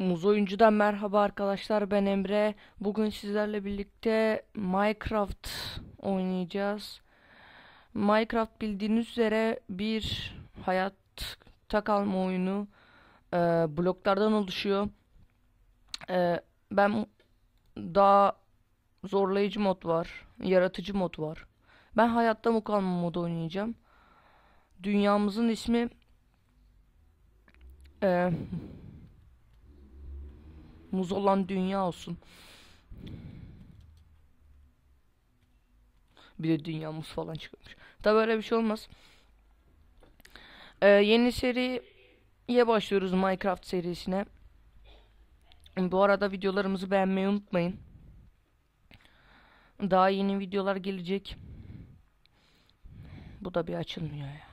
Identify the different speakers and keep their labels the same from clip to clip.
Speaker 1: Muz Oyuncu'dan merhaba arkadaşlar ben Emre. Bugün sizlerle birlikte Minecraft oynayacağız. Minecraft bildiğiniz üzere bir hayatta kalma oyunu. Ee, bloklardan oluşuyor. Ee, ben daha zorlayıcı mod var, yaratıcı mod var. Ben hayatta mı kalma modu oynayacağım. Dünyamızın ismi ee, Muz olan dünya olsun. Bir de dünya muz falan çıkmış. Tabi öyle bir şey olmaz. Ee, yeni seriye başlıyoruz Minecraft serisine. Bu arada videolarımızı beğenmeyi unutmayın. Daha yeni videolar gelecek. Bu da bir açılmıyor ya.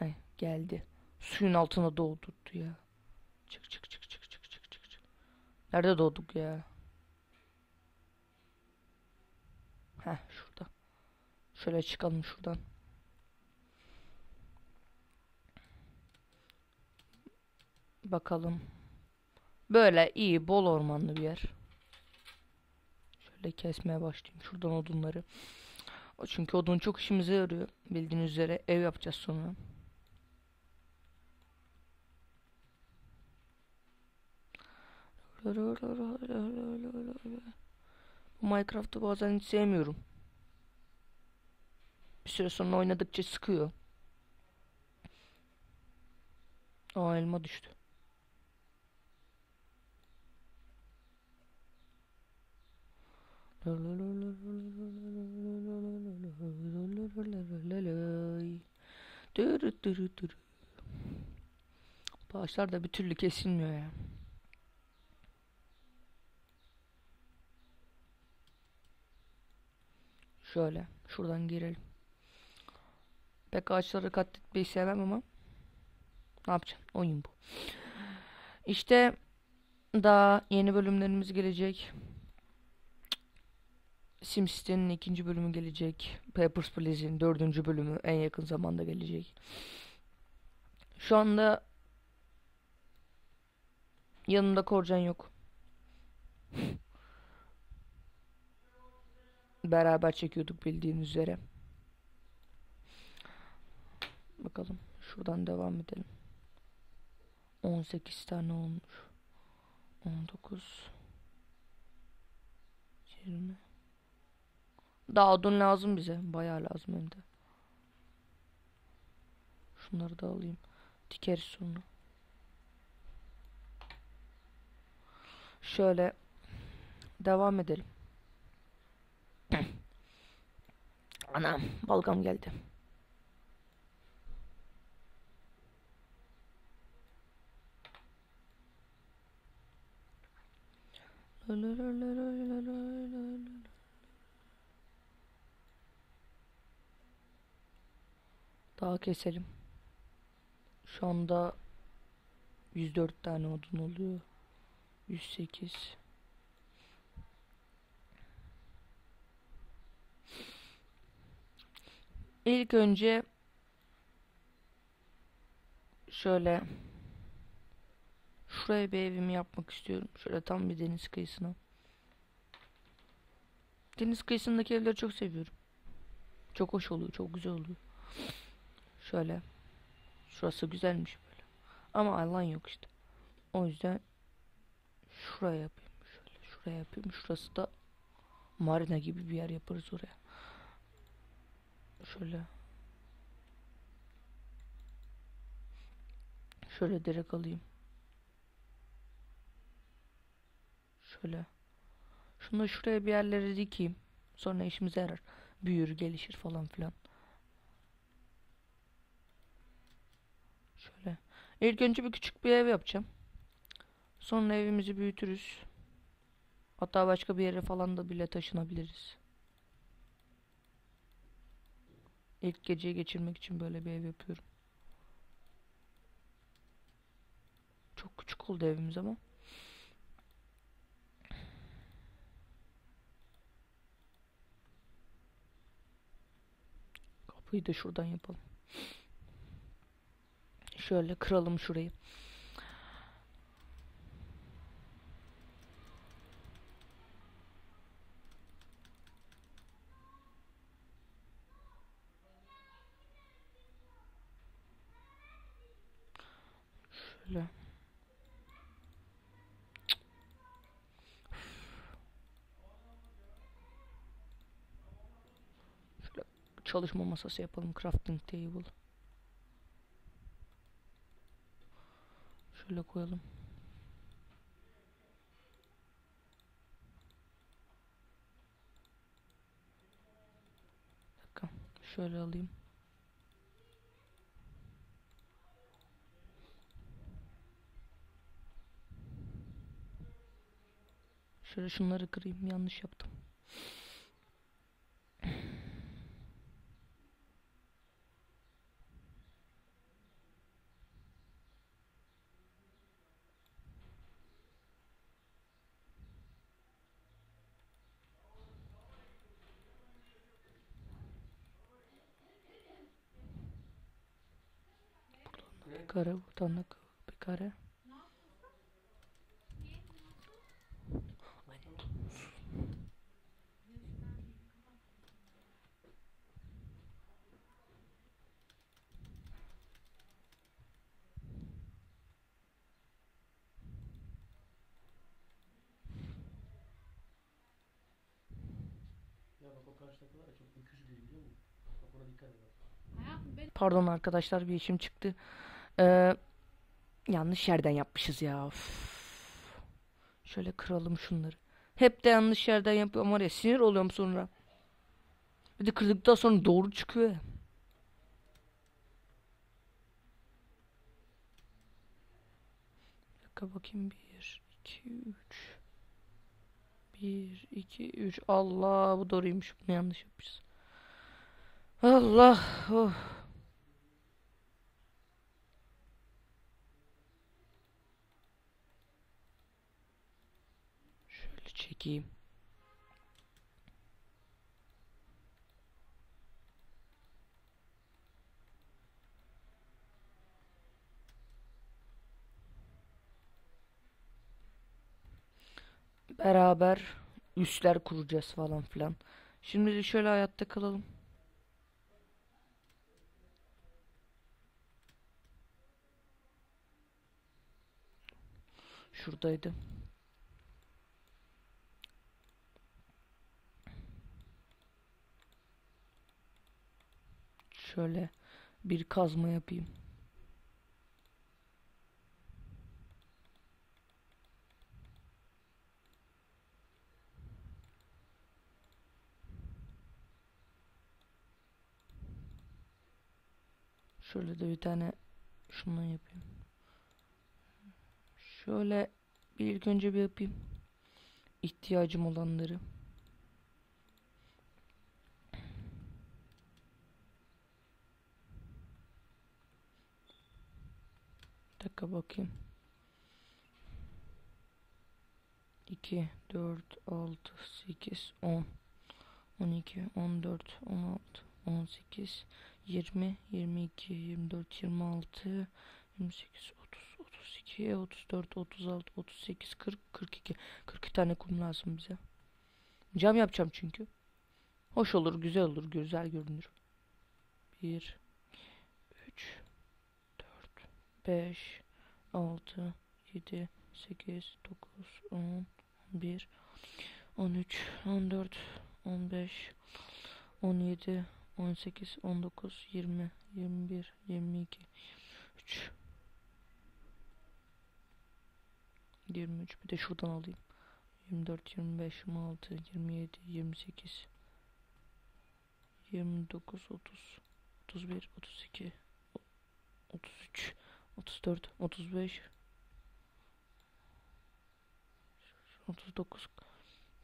Speaker 1: Ay, geldi. Suyun altına doğdurttu ya. Çık çık çık çık çık çık çık. çık. Nerede doğduk ya? Heh şurada. Şöyle çıkalım şuradan. Bakalım. Böyle iyi bol ormanlı bir yer. Şöyle kesmeye başlayayım şuradan odunları. Çünkü odun çok işimize yarıyor. Bildiğiniz üzere ev yapacağız sonra. Bu Minecraft'ı bazen hiç sevmiyorum. Bir süre sonra oynadıkça sıkıyor. Aa elma düştü. Bağışlar da bir türlü kesilmiyor ya. Şöyle şuradan girelim. Pek ağaçları katletmeyi sevmem ama ne yapacaksın? Oyun bu. İşte daha yeni bölümlerimiz gelecek. SimCity'nin ikinci bölümü gelecek. Papers, Please'in dördüncü bölümü en yakın zamanda gelecek. Şu anda yanımda Korcan yok. Beraber çekiyorduk bildiğiniz üzere. Bakalım şuradan devam edelim. 18 tane olmuş. 19 20 Daha odun lazım bize. Bayağı lazım hem de. Şunları da alayım. Dikeriz sonra. Şöyle devam edelim. Anam balgam geldi. Daha keselim. Şu anda 104 tane odun oluyor. 108 İlk önce şöyle şuraya bir evimi yapmak istiyorum. Şöyle tam bir deniz kıyısına. Deniz kıyısındaki evleri çok seviyorum. Çok hoş oluyor, çok güzel oluyor. Şöyle. Şurası güzelmiş böyle. Ama alan yok işte. O yüzden şuraya yapayım. Şöyle şuraya yapayım. Şurası da marina gibi bir yer yaparız oraya. Şöyle. Şöyle direkt alayım. Şöyle. Şunu şuraya bir yerlere dikeyim. Sonra işimize yarar. Büyür, gelişir falan filan. Şöyle. İlk önce bir küçük bir ev yapacağım. Sonra evimizi büyütürüz. Hatta başka bir yere falan da bile taşınabiliriz. İlk geceyi geçirmek için böyle bir ev yapıyorum. Çok küçük oldu evimiz ama. Kapıyı da şuradan yapalım. Şöyle kıralım şurayı. Şöyle. Şöyle çalışma masası yapalım. Crafting table. Şöyle koyalım. Dakika. Şöyle alayım. Şöyle şunları kırayım. Yanlış yaptım. Kare buradan da bir Pardon arkadaşlar bir işim çıktı. Ee, yanlış yerden yapmışız ya. Üf. Şöyle kıralım şunları. Hep de yanlış yerden yapıyorum var ya sinir oluyorum sonra. Bir de kırdıktan sonra doğru çıkıyor. Bir dakika bakayım. Bir, iki, üç. Bir, iki, üç. Allah bu doğruymuş. Bunu yanlış yapmışız. Allah. Oh. Şöyle çekeyim. Beraber üsler kuracağız falan filan. Şimdi de şöyle hayatta kalalım. Şuradaydı. Şöyle bir kazma yapayım. Şöyle de bir tane şundan yapayım. Şöyle bir ilk önce bir yapayım. İhtiyacım olanları. Bir dakika bakayım. 2, 4, 6, 8, 10, 12, 14, 16, 18, 20, 22, 24, 26, 28, 30, 32, 34, 36, 38, 40, 42. 42 tane kum lazım bize. Cam yapacağım çünkü. Hoş olur, güzel olur, güzel görünür. 1, 3, 4, 5, 6, 7, 8, 9, 10, 11, 13, 14, 15, 17, 18, 19, 20, 21, 22, 23, 23 bir de şuradan alayım. 24, 25, 26, 27, 28, 29, 30, 31, 32, 33, 34, 35, 39,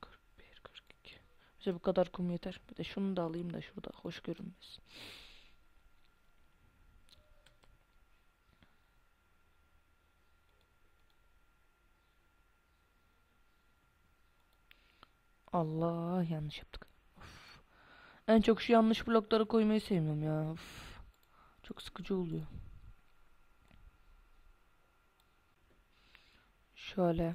Speaker 1: 41, 42. Bize bu kadar kum yeter. Bir de şunu da alayım da şurada hoş görünmesin. Allah yanlış yaptık. Of. En çok şu yanlış blokları koymayı sevmiyorum ya. Of. Çok sıkıcı oluyor. Şöyle.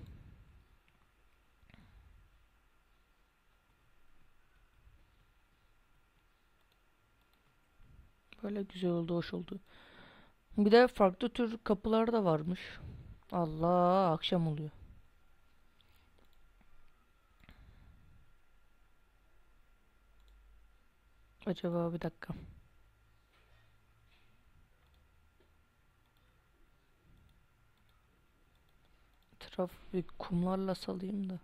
Speaker 1: Böyle güzel oldu, hoş oldu. Bir de farklı tür kapılar da varmış. Allah akşam oluyor. Acaba bir dakika. Etrafı bir kumlarla salayım da.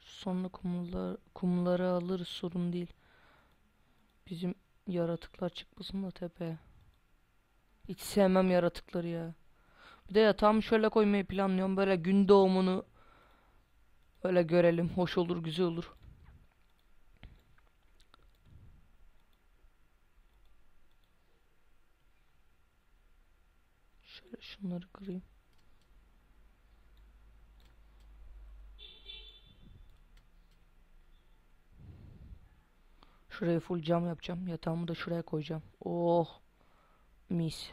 Speaker 1: Sonra kumlar, kumları alırız sorun değil. Bizim yaratıklar çıkmasın da tepeye. Hiç sevmem yaratıkları ya. Bir de yatağımı şöyle koymayı planlıyorum. Böyle gün doğumunu öyle görelim. Hoş olur, güzel olur. Şöyle şunları kırayım. Şuraya full cam yapacağım. Yatağımı da şuraya koyacağım. Oh. Mis.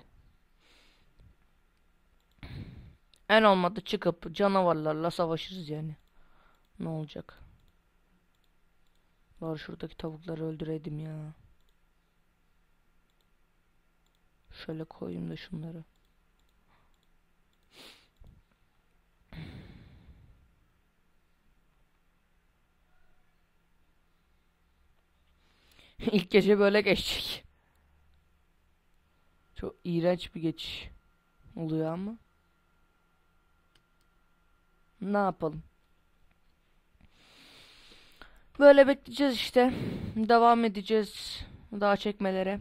Speaker 1: En olmadı çıkıp canavarlarla savaşırız yani. Ne olacak? Bari şuradaki tavukları öldüreydim ya. Şöyle koyayım da şunları. İlk gece böyle geçecek. Çok iğrenç bir geçiş oluyor ama. Ne yapalım? Böyle bekleyeceğiz işte. Devam edeceğiz daha çekmelere.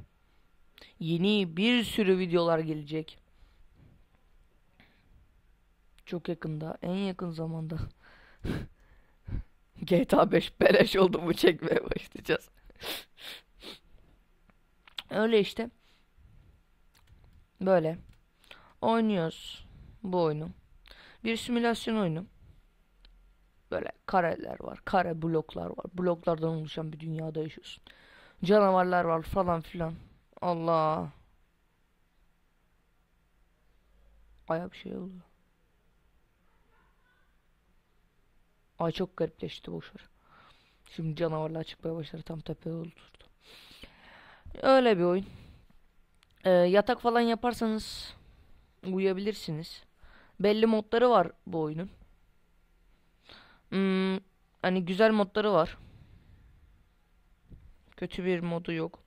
Speaker 1: Yeni bir sürü videolar gelecek. Çok yakında, en yakın zamanda. GTA 5 beleş oldu mu çekmeye başlayacağız. Öyle işte. Böyle. Oynuyoruz bu oyunu. Bir simülasyon oyunu. Böyle kareler var. Kare bloklar var. Bloklardan oluşan bir dünyada yaşıyorsun. Canavarlar var falan filan. Allah. Aya bir şey oluyor. Ay çok garipleşti boşver. Şimdi canavarlar çıkmaya başladı tam tepeye oturdu. Öyle bir oyun. Ee, yatak falan yaparsanız uyuyabilirsiniz. Belli modları var bu oyunun. Hmm, hani güzel modları var. Kötü bir modu yok.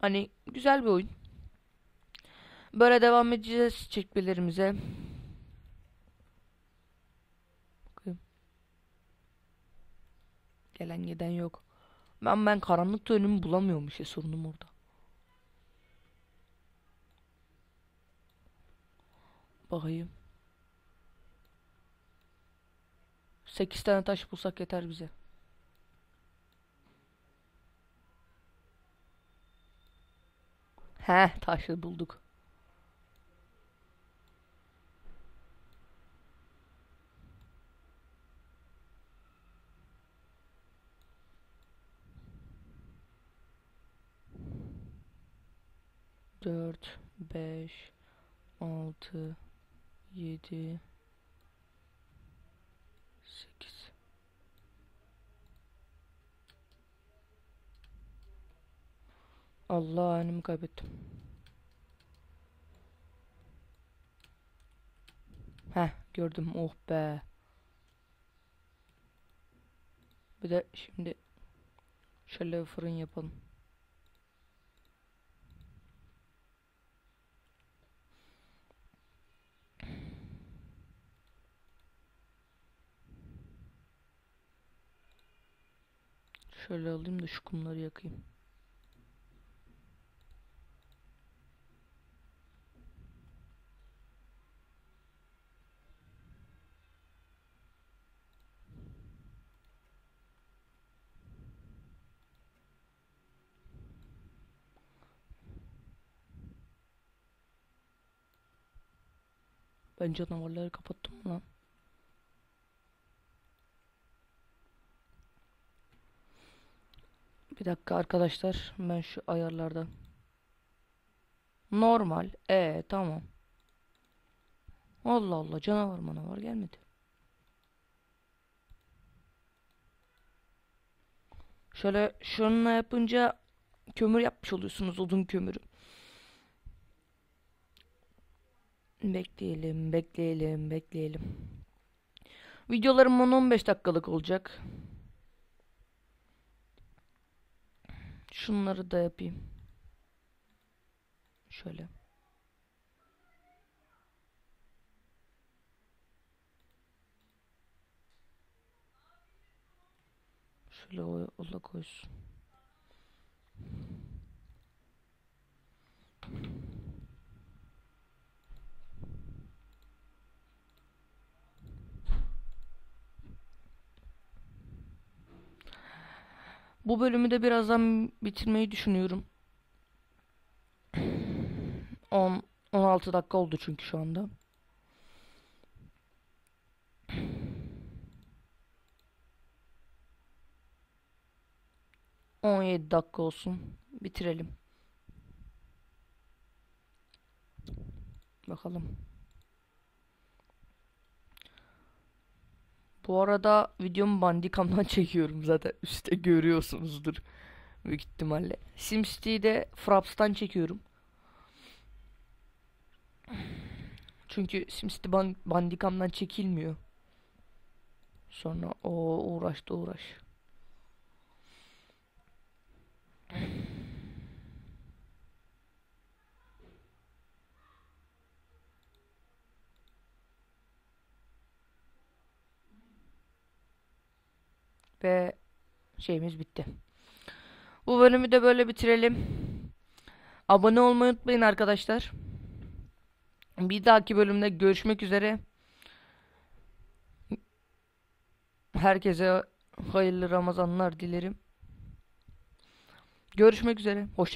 Speaker 1: Hani güzel bir oyun. Böyle devam edeceğiz çekmelerimize. Bakayım. Gelen giden yok. Ben ben karanlıkta önümü bulamıyorum işte sorunum orada. Bakayım. 8 tane taş bulsak yeter bize. He, taşı bulduk. Dört, beş, altı, yedi, sekiz. Allah önümü kaybettim. Heh gördüm oh be. Bir de şimdi şöyle fırın yapalım. Şöyle alayım da şu kumları yakayım. Ben canavarları kapattım lan? Bir dakika arkadaşlar. Ben şu ayarlarda. Normal. E tamam. Allah Allah canavar manavar gelmedi. Şöyle şununla yapınca kömür yapmış oluyorsunuz odun kömürü. Bekleyelim, bekleyelim, bekleyelim. Videolarım 10-15 dakikalık olacak. Şunları da yapayım. Şöyle. Şöyle ola koysun. Bu bölümü de birazdan bitirmeyi düşünüyorum. 10 16 dakika oldu çünkü şu anda. On yedi dakika olsun. Bitirelim. Bakalım. Bu arada videomu Bandicam'dan çekiyorum zaten. Üstte görüyorsunuzdur. Büyük ihtimalle. SimCity'de Fraps'tan çekiyorum. Çünkü SimCity ban Bandicam'dan çekilmiyor. Sonra o uğraş da uğraş. Ve şeyimiz bitti. Bu bölümü de böyle bitirelim. Abone olmayı unutmayın arkadaşlar. Bir dahaki bölümde görüşmek üzere. Herkese hayırlı Ramazanlar dilerim. Görüşmek üzere. Hoşça